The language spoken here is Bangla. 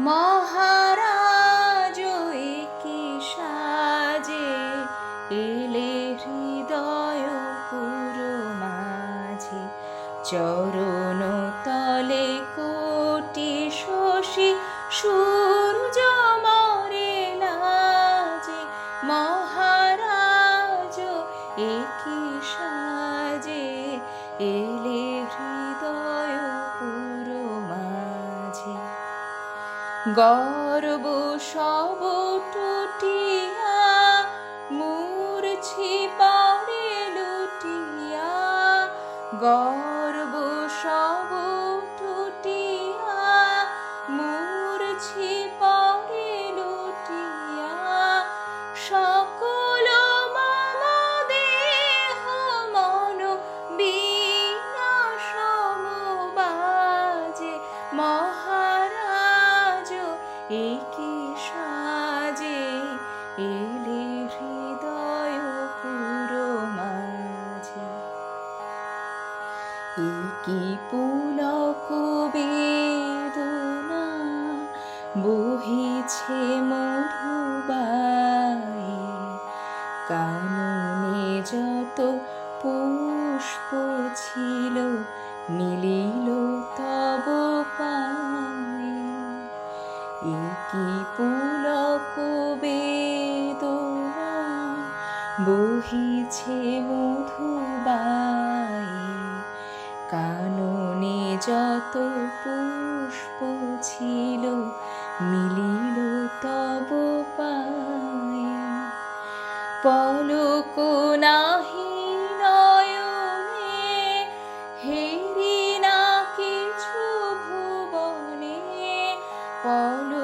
মহারাজ কি সাজে? এলে হৃদয় পুরো মাঝে চরণ তলে কোটি শশী সূর্য গর্ব সব টুটিয়া মূর্ছি পারে লুটিয়া গর্ব একি সাজে এলে হৃদয় পুরো মাঝে। একি পুলক বেদনা বহিছে মধুবাই কাননে যত পুষ্প ছিল, মিলিল তব পায়ে। একি পুলক বহিছে মধুবাই কাননে যত পুষ্প ছিল, মিলিল তব পায়ে। পলক নাহি নয়নে, হেরি না কিছু ভুবনে। পলক